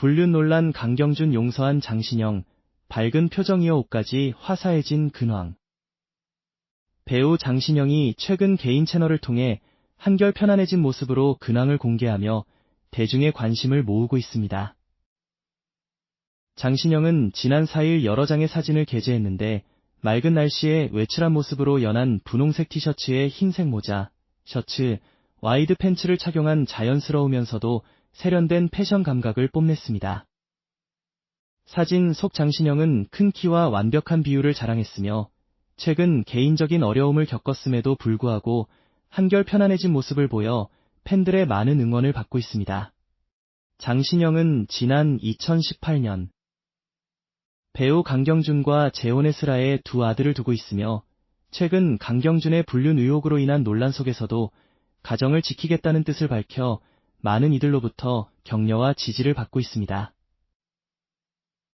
불륜 논란 강경준 용서한 장신영, 밝은 표정 이어 옷까지 화사해진 근황. 배우 장신영이 최근 개인 채널을 통해 한결 편안해진 모습으로 근황을 공개하며 대중의 관심을 모으고 있습니다. 장신영은 지난 4일 여러 장의 사진을 게재했는데 맑은 날씨에 외출한 모습으로 연한 분홍색 티셔츠에 흰색 모자, 셔츠, 와이드 팬츠를 착용한 자연스러우면서도 세련된 패션 감각을 뽐냈습니다. 사진 속 장신영은 큰 키와 완벽한 비율을 자랑했으며 최근 개인적인 어려움을 겪었음에도 불구하고 한결 편안해진 모습을 보여 팬들의 많은 응원을 받고 있습니다. 장신영은 지난 2018년 배우 강경준과 슬하에 두 아들을 두고 있으며 최근 강경준의 불륜 의혹으로 인한 논란 속에서도 가정을 지키겠다는 뜻을 밝혀 많은 이들로부터 격려와 지지를 받고 있습니다.